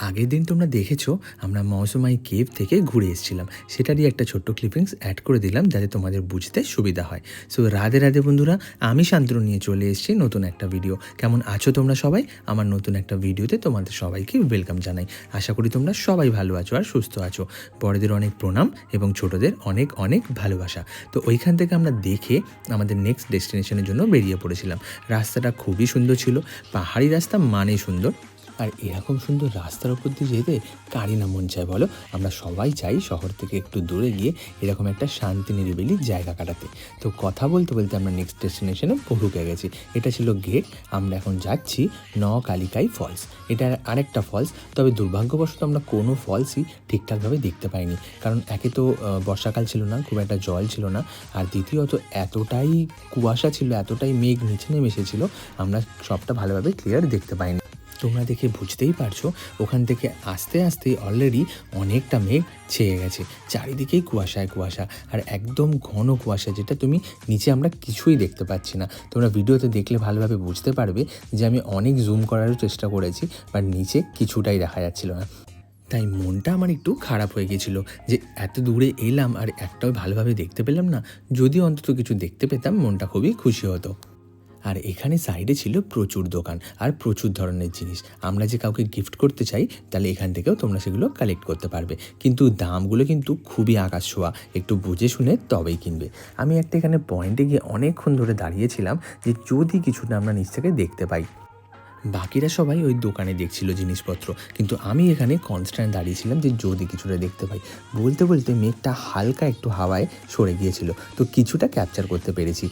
আগের দিন তোমরা দেখেছ, আমরা মৌসুমাই কেভ থেকে ঘুরে এসেছিলাম। সেটারই একটা ছোট্ট ক্লিপিংস অ্যাড করে দিলাম যাতে তোমাদের বুঝতে সুবিধা হয়। সো রাধে রাধে বন্ধুরা, আমি শান্তনু নিয়ে চলে এসেছি নতুন একটা ভিডিও কেমন আছো তোমরা সবাই? আমার নতুন একটা ভিডিওতে তোমাদের সবাইকে ওয়েলকাম জানাই। আশা করি তোমরা সবাই ভালো আছো আর সুস্থ আছো। বড়দের অনেক প্রণাম এবং ছোটদের অনেক অনেক ভালোবাসা। তো ওইখান থেকে আমরা দেখে আমাদের নেক্সট ডেস্টিনেশনের জন্য বেরিয়ে পড়েছিলাম। রাস্তাটা খুবই সুন্দর ছিল। পাহাড়ি রাস্তা মানে সুন্দর। আর এরকম সুন্দর রাস্তার উপর দিয়ে যেতে কারি না মন চায় বলো? আমরা সবাই চাই শহর থেকে একটু দূরে গিয়ে এরকম একটা শান্তি নিরিবিলি জায়গা কাটাতে। তো কথা বলতে বলতে আমরা নেক্সট ডেস্টিনেশনে ঢুকে গেছি। এটা ছিল গেট আমরা এখন যাচ্ছি ন কালিকাই ফলস এটা আরেকটা ফলস তবে দুর্ভাগ্যবশত আমরা কোনো ফলসই ঠিকঠাকভাবে দেখতে পাইনি। কারণ একে তো বর্ষাকাল ছিল না, খুব একটা জল ছিল না। আর দ্বিতীয়ত এতটাই কুয়াশা ছিল, এতটাই মেঘ নিচে নেমে এসেছিল, আমরা সবটা ভালোভাবে ক্লিয়ার দেখতে পাইনি। তোমরা দেখে বুঝতেই পারছ, ওখান থেকে আস্তে আস্তে অলরেডি অনেকটা মেঘ ছেয়ে গেছে। চারিদিকেই কুয়াশায় কুয়াশা, আর একদম ঘন কুয়াশা যেটা তুমি নিচে আমরা কিছুই দেখতে পাচ্ছি না। তোমরা ভিডিওতে দেখলে ভালোভাবে বুঝতে পারবে যে আমি অনেক জুম করারও চেষ্টা করেছি বাট নিচে কিছুটাই দেখা যাচ্ছিল না। তাই মনটা আমার একটু খারাপ হয়ে গেছিল যে এত দূরে এলাম আর একটাও ভালোভাবে দেখতে পেলাম না। যদি অন্তত কিছু দেখতে পেতাম, মনটা খুবই খুশি হতো। আর এখানে সাইডে ছিল প্রচুর দোকান আর প্রচুর ধরনের জিনিস। আমরা যে কাউকে গিফট করতে চাই, তাহলে এখান থেকেও তোমরা সেগুলো কালেক্ট করতে পারবে। কিন্তু দামগুলো কিন্তু খুবই আকাশ ছোঁয়া একটু বুঝে শুনে তবেই কিনবে। আমি একটা এখানে পয়েন্টে গিয়ে অনেকক্ষণ ধরে দাঁড়িয়েছিলাম যে যদি কিছুটা আমরা নিচ থেকে দেখতে পাই। বাকিরা সবাই ওই দোকানে দেখছিল জিনিসপত্র। কিন্তু আমি এখানে কনস্ট্যান্ট দাঁড়িয়েছিলাম যে যদি কিছুটা দেখতে পাই। বলতে বলতে মেঘটা হালকা একটু হাওয়ায় সরে গিয়েছিল। তো কিছুটা ক্যাপচার করতে পেরেছি।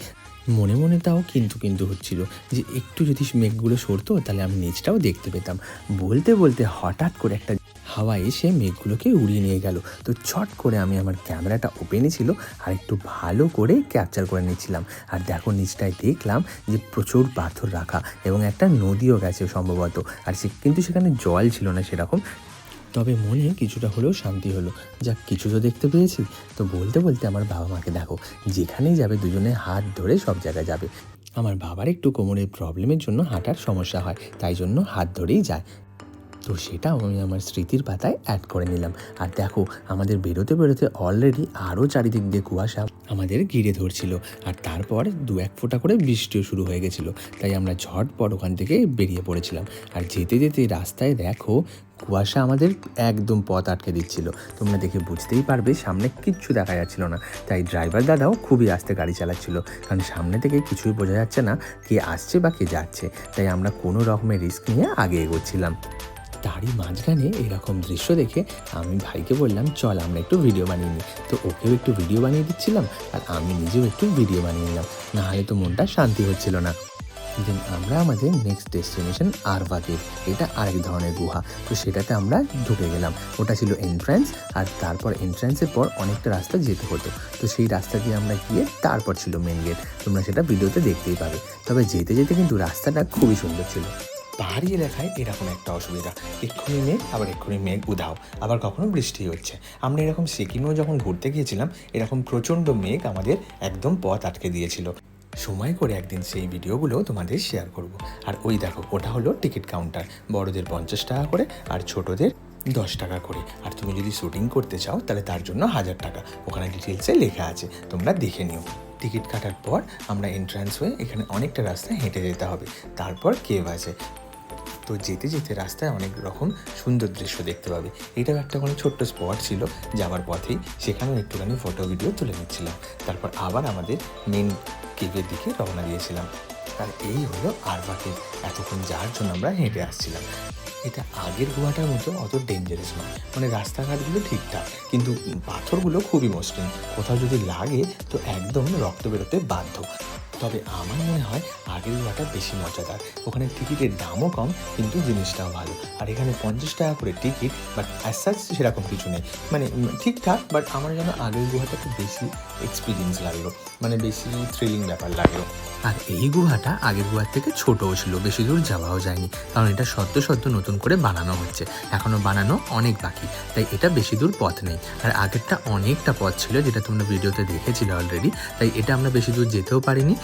মনে মনে তাও কিন্তু কিন্তু হচ্ছিল যে একটু যদি মেঘগুলো সরতো, তাহলে আমি নিচটাও দেখতে পেতাম। বলতে বলতে হঠাৎ করে একটা হাওয়া এসে মেঘগুলোকে উড়িয়ে নিয়ে গেল। তো ছট করে আমি আমার ক্যামেরাটা ওপেনই ছিল আর একটু ভালো করে ক্যাপচার করে নিচ্ছিলাম। আর দেখো নিচটায় দেখলাম যে প্রচুর পাথর রাখা এবং একটা নদীও গেছে সম্ভবত। আর সে কিন্তু সেখানে জল ছিল না সেরকম। তবে মনে কিছুটা হলেও শান্তি হলো। যাক, কিছু তো দেখতে পেয়েছি। তো বলতে বলতে আমার বাবা মাকে দেখো, যেখানেই যাবে দুজনে হাত ধরে সব জায়গায় যাবে। আমার বাবার একটু কোমরের প্রবলেমের জন্য হাঁটার সমস্যা হয়, তাই জন্য হাত ধরেই যায়। তো সেটাও আমি আমার স্মৃতির পাতায় অ্যাড করে নিলাম। আর দেখো, আমাদের বেরোতে বেরোতে অলরেডি আরও চারিদিক দিয়ে কুয়াশা আমাদের ঘিরে ধরছিল। আর তারপর দু এক ফোঁটা করে বৃষ্টিও শুরু হয়ে গেছিল। তাই আমরা ঝটপট ওখান থেকে বেরিয়ে পড়েছিলাম। আর যেতে যেতে রাস্তায় দেখো, কুয়াশা আমাদের একদম পথ আটকে দিচ্ছিল। তোমরা দেখে বুঝতেই পারবে, সামনে কিচ্ছু দেখা যাচ্ছিল না। তাই ড্রাইভার দাদাও খুবই আস্তে গাড়ি চালাচ্ছিল। কারণ সামনে থেকে কিছুই বোঝা যাচ্ছে না, কে আসছে বা কে যাচ্ছে। তাই আমরা কোনো রকমের রিস্ক নিয়ে আগে এগোচ্ছিলাম। তারই মাঝখানে এরকম দৃশ্য দেখে আমি ভাইকে বললাম, চল, আমরা একটু ভিডিও বানিয়ে নিই। তো ওকেও একটু ভিডিও বানিয়ে দিচ্ছিলাম আর আমি নিজেও একটু ভিডিও বানিয়ে নিলাম। নাহলে তো মনটা শান্তি হচ্ছিল না। দেন আমরা আমাদের নেক্সট ডেস্টিনেশন আরভা কেভ এটা আরেক ধরনের গুহা। তো সেটাতে আমরা ঢুকে গেলাম। ওটা ছিল এন্ট্রান্স আর তারপর এন্ট্রান্সের পর অনেকটা রাস্তা যেতে হতো। তো সেই রাস্তা দিয়ে আমরা গিয়ে তারপর ছিল মেন গেট তোমরা সেটা ভিডিওতে দেখতেই পাবে। তবে যেতে যেতে কিন্তু রাস্তাটা খুবই সুন্দর ছিল। পাহাড়ি এলাকায় এরকম একটা অসুবিধা। এক্ষুনি মেঘ আবার এক্ষুনি মেঘ উধাও। আবার কখনো বৃষ্টি হচ্ছে। আমরা এরকম সিকিমেও যখন ঘুরতে গিয়েছিলাম, এরকম প্রচণ্ড মেঘ আমাদের একদম পথ আটকে দিয়েছিল। সময় করে একদিন সেই ভিডিওগুলো তোমাদের শেয়ার করব। আর ওই দেখো, ওটা হলো টিকিট কাউন্টার বড়দের পঞ্চাশ টাকা করে আর ছোটদের দশ টাকা করে। আর তুমি যদি শুটিং করতে চাও, তাহলে তার জন্য হাজার টাকা। ওখানে ডিটেলসে লেখা আছে। তোমরা দেখে নিও। টিকিট কাটার পর আমরা এন্ট্রান্স হয়ে এখানে অনেকটা রাস্তায় হেঁটে যেতে হবে। তারপর কেভ আছে। তো যেতে যেতে রাস্তায় অনেক রকম সুন্দর দৃশ্য দেখতে পাবে। এটাও একটা কোনো ছোট্ট স্পট ছিল, যাওয়ার পথেই সেখানেও একটুখানি ফটো ভিডিও তুলে নিচ্ছিলাম। তারপর আবার আমাদের মেন কেভের দিকে রওনা দিয়েছিলাম। আর এই হলো আরবা কেভ এতক্ষণ যাওয়ার জন্য আমরা হেঁটে আসছিলাম। এটা আগের গুহাটার মতো অত ডেঞ্জারাস নয় মানে রাস্তাঘাটগুলো ঠিকঠাক, কিন্তু পাথরগুলো খুবই মসৃণ। কোথাও যদি লাগে তো একদম রক্ত বেরোতে বাধ্য। তবে আমার মনে হয় আগের গুহাটা বেশি মজাদার। ওখানে টিকিটের দামও কম, কিন্তু জিনিসটাও ভালো। আর এখানে পঞ্চাশ টাকা করে টিকিট বাট অ্যাজ সেরকম কিছু নেই। মানে ঠিকঠাক বাট আমার যেন আগের গুহাটা একটু বেশি এক্সপিরিয়েন্স লাগল। মানে বেশি থ্রিলিং ব্যাপার লাগল। আর এই গুহাটা আগের গুহার থেকে ছোটও ছিল, বেশি দূর যাওয়াও যায়নি। কারণ এটা সদ্য সদ্য নতুন করে বানানো হচ্ছে। এখনও বানানো অনেক বাকি, তাই এটা বেশি দূর পথ নেই। আর আগেরটা অনেকটা পথ ছিল, যেটা তোমরা ভিডিওতে দেখেছিলে অলরেডি তাই এটা আমরা বেশি দূর যেতেও পারিনি।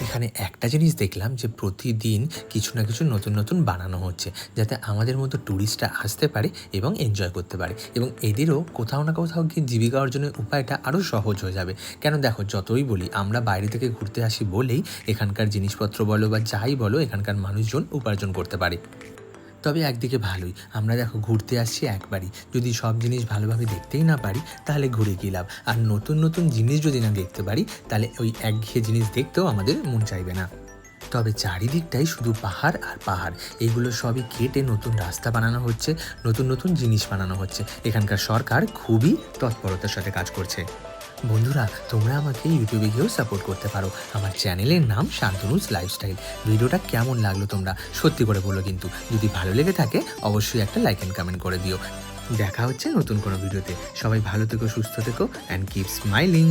এখানে একটা জিনিস দেখলাম যে প্রতিদিন কিছু না কিছু নতুন নতুন বানানো হচ্ছে, যাতে আমাদের মতো ট্যুরিস্টরা আসতে পারে এবং এনজয় করতে পারে। এবং এদেরও কোথাও না কোথাও গিয়ে জীবিকা অর্জনের উপায়টা আরও সহজ হয়ে যাবে। কেন দেখো, যতই বলি, আমরা বাইরে থেকে ঘুরতে আসি বলেই এখানকার জিনিসপত্র বলো বা যাই বলো, এখানকার মানুষজন উপার্জন করতে পারে। তবে একদিকে ভালোই। আমরা দেখো ঘুরতে আসছি একবারই। যদি সব জিনিস ভালোভাবে দেখতেই না পারি, তাহলে ঘুরে লাভ? আর নতুন নতুন জিনিস যদি না দেখতে পারি, তাহলে ওই একঘেয়ে জিনিস দেখতেও আমাদের মন চাইবে না। তবে চারিদিকটাই শুধু পাহাড় আর পাহাড়। এগুলো সবই কেটে নতুন রাস্তা বানানো হচ্ছে, নতুন নতুন জিনিস বানানো হচ্ছে। এখানকার সরকার খুবই তৎপরতার সাথে কাজ করছে। বন্ধুরা, তোমরা আমাকে ইউটিউবে গিয়েও সাপোর্ট করতে পারো। আমার চ্যানেলের নাম শান্তনুজ লাইফস্টাইল ভিডিওটা কেমন লাগল তোমরা? সত্যি করে বলো কিন্তু। যদি ভালো লেগে থাকে, অবশ্যই একটা লাইক অ্যান্ড কমেন্ট করে দিও। দেখা হচ্ছে নতুন কোনো ভিডিওতে। সবাই ভালো থেকো, সুস্থ থেকো অ্যান্ড কিপ স্মাইলিং